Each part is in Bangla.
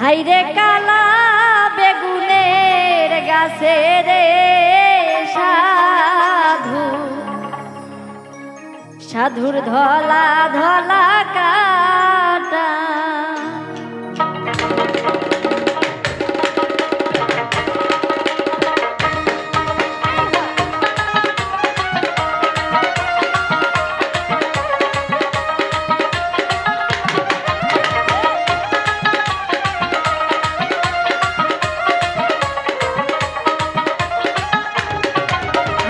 হাইরে কালা বেগুনের গাছে রে সাধু। সাধুর ধলা ধলা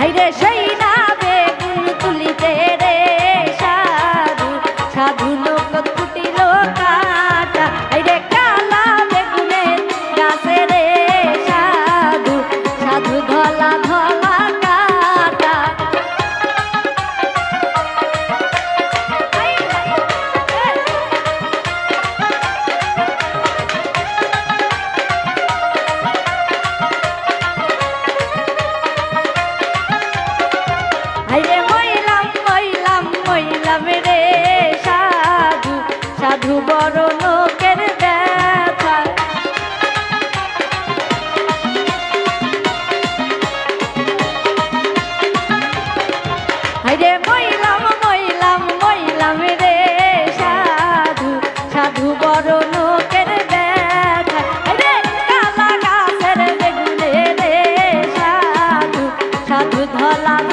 হাইরে সেই না বেগুন তুলিতে রে সাধু সাধু সাধু ধলা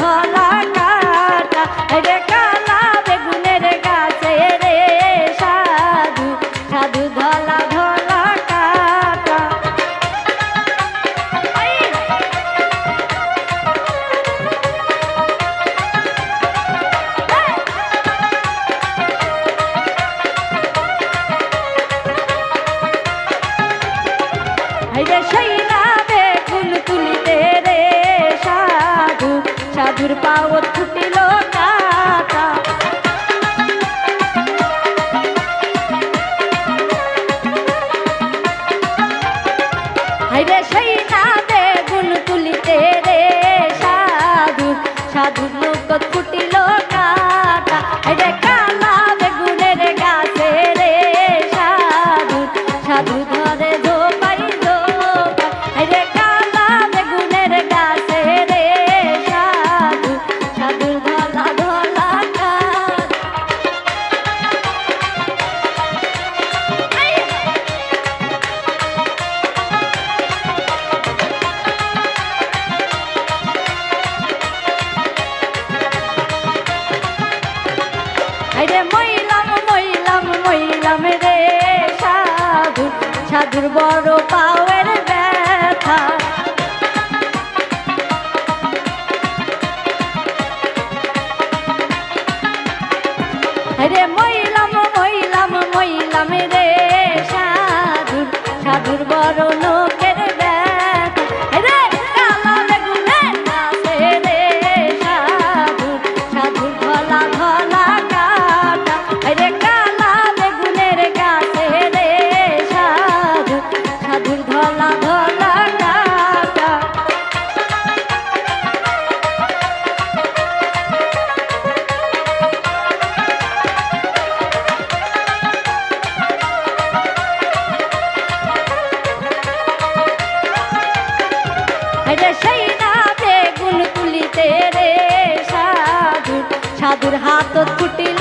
দাদুর বড় পাওয়ার ব্যথা। রে মহিলাম মহিলাম মহিলাম রে সাধুর সাধুর বড় হাতত কুটিল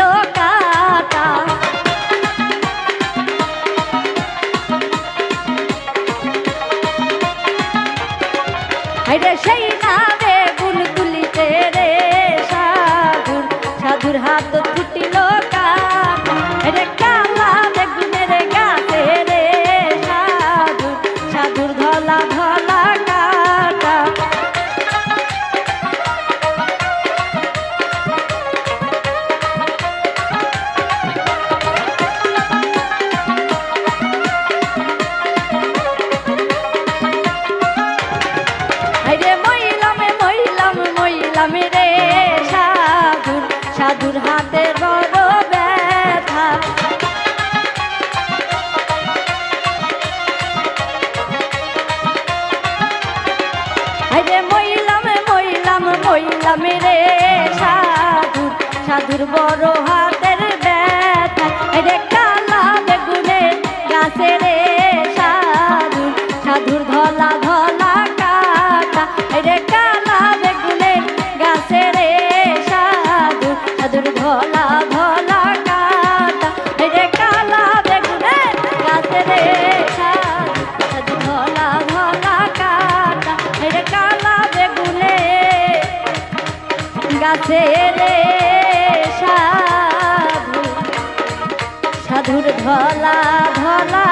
স্বামী রে সাধুর সাধুর হাতে বড় ব্যথা। আরে মইলাম মইলাম মইলাম রে সাধুর সাধুর বড় হাত গাছে রে সাধু। সাধুর ধলা ধলা